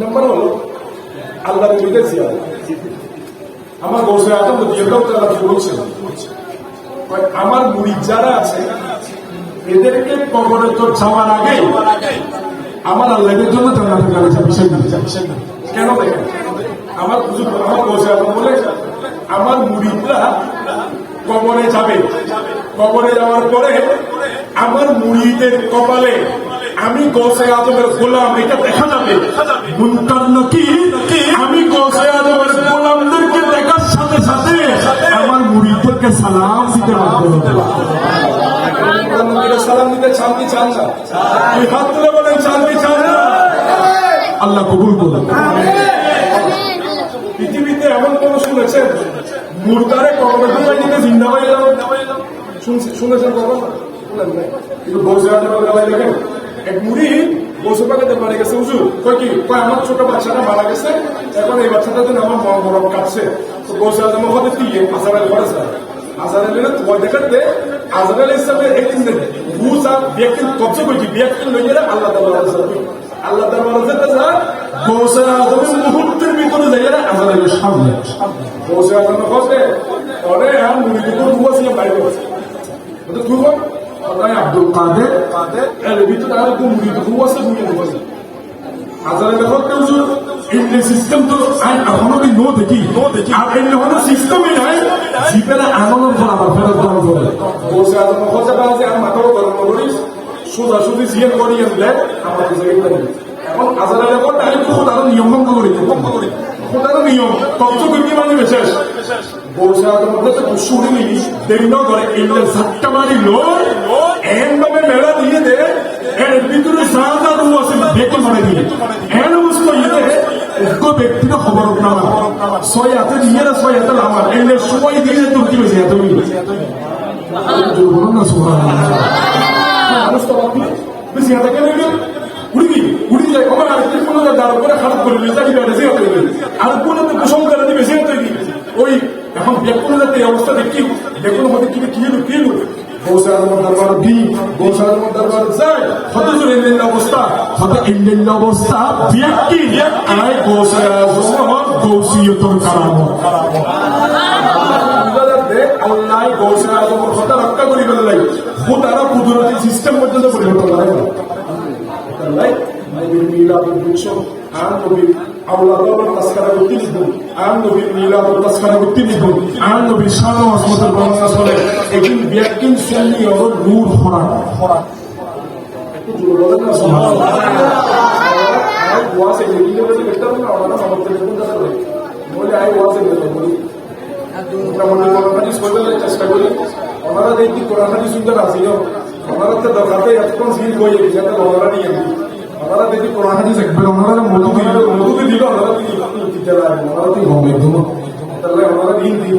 নম্বর আল্লাহ জিয়ারত। আমার গৌসে জিয়ারত তারা বলছেন কয়, আমার যারা আছে এদেরকে কবরে তো যাওয়ার আগে আমার আল্লাহের জন্য কাছে কেন দেখেন আমার আমার আজম বলে আমার কবরে যাবে। কবরে যাওয়ার পরে আমার মুড়িদের কপালে আমি গৌসে আজমের গোলাম এটা দেখা যাবে। আমি গৌসে আজমের গোলামদেরকে দেখার সাথে সাথে আমার মুড়িদেরকে সালাম দিতে সালাম দিতে কি চান না? হাত তুলে বলেন চান চান না? আল্লাহ কবুল করুন। পৃথিবীতে এমন কোন শুনেছেন? মুর্দারে কবরে ঢুকাই দিতে জিন্দা হয়ে শুনেছেন কখন? কিন্তু বসে দেখেন এক মুড়ি পাকাতে পারে গেছে। হুজুর, কয় কি? কয়, আমার ছোট বাচ্চাটা মারা গেছে, এখন এই বাচ্চাটা জন্য আমার মন গরম কাটছে। তো আছে আমার হতে দিয়ে আসারাল করেছে আসারাল তোমার দেখাতে আজরাল হিসাবে একদিন বুঝা ব্যক্তি কবজা করছি। ব্যক্তি লইয়ে আল্লাহ তাআলা আল্লাহ তাআলা যেতে যায় বসে আজমের মুহূর্তের ভিতরে যাইয়ে আজরালের সামনে বসে আজমের কাছে অরে, আর মুড়ি বুঝাছি বাইরে বসে। তো তুই বল আল্লাহ আব্দুল কাদের কাদের এর ভিতরে আর কোন মুড়ি তো বুঝাছে মুড়ি বুঝাছে হাজারে দেখো কেউ যে এই সিস্টেম তো আইন এখনও কি নো দেখি? নো দেখি। আর এই হলো সিস্টেমই নাই। জিপের আনন্দ ফল আবার ফেরত দেওয়া করে বসে আজম কথা পাওয়া যে আর মাথাও গরম করিস। সোজা সুজি জিয়ে করি আনলে আমার কাছে এখন হাজারে দেখো তাহলে তো খোদার নিয়ম ভঙ্গ করি ভঙ্গ করি। খোদার নিয়ম তত্ত্ব কর্মী মানে বিশেষ। বসে আজম কথা তো শুনিনি দেরি করে এই সাতটা মারি লো এন ভাবে মেলা দিয়ে দে, এর ভিতরে সাদা রু আছে দেখে মানে দিয়ে। এন বুঝতো ইতে উগ্র ব্যক্তির খবর না ছয় হাতে দিয়ে না, ছয় হাতে আমার এনে সময় দিয়ে তোর কি হয়েছে এত বলুন না সুহান বেশি হাতে কেন উড়ি গিয়ে উড়ি যায় আমার আর কি কোনো দাঁড় করে খারাপ করে দিলে তাকে বেড়ে যেতে আর কোনো কুসম করে দিবে সে তো ওই এখন যাতে এই অবস্থা দেখি বেকুন হতে কি কি হলো বসে আমার দরবার বি বসে আমার দরবার যায় কত জোর ইন্ডিয়ান অবস্থা কত ইন্ডিয়ান অবস্থা ব্যক্তি আই বসে আমার গৌসিয়তর কারাম আল্লাহ গৌসে আজমের কথা রক্ষা করি লাই। তারা কুদরতি সিস্টেম পর্যন্ত পরিবর্তন করে না নবীর মিলাদ উৎসব আর নবীর আওলাদর তাস্কারা করতে নিবুন আর নবীর মিলাদ তাস্কারা করতে নিবুন আর নবীর শান আজমতের বর্ণনা চলে। একদিন ব্যক্তির সঙ্গে অর নূর হরা হরা একটু জোরে বলেন না সুবহানাল্লাহ আই ওয়াজ এই দিকে বলে দেখতাম না আমরা আমাদের কোন কথা বলে বলে আই ওয়াজ এই বলে বলি মোটামুটি কোরআন হাদিস বলতে চেষ্টা করি ওনারা দেখি কোরআন হাদিস শুনতে রাজি হোক ওনারা তো দরকারে এতক্ষণ সিল হয়ে গেছে যাতে ওনারা নিয়ে ওনারা দেখি কোরআন হাদিস একবার ওনারা মধু দিল মধু দিল ওনারা দিল ওনারা তো হবে তাহলে ওনারা দিন দিল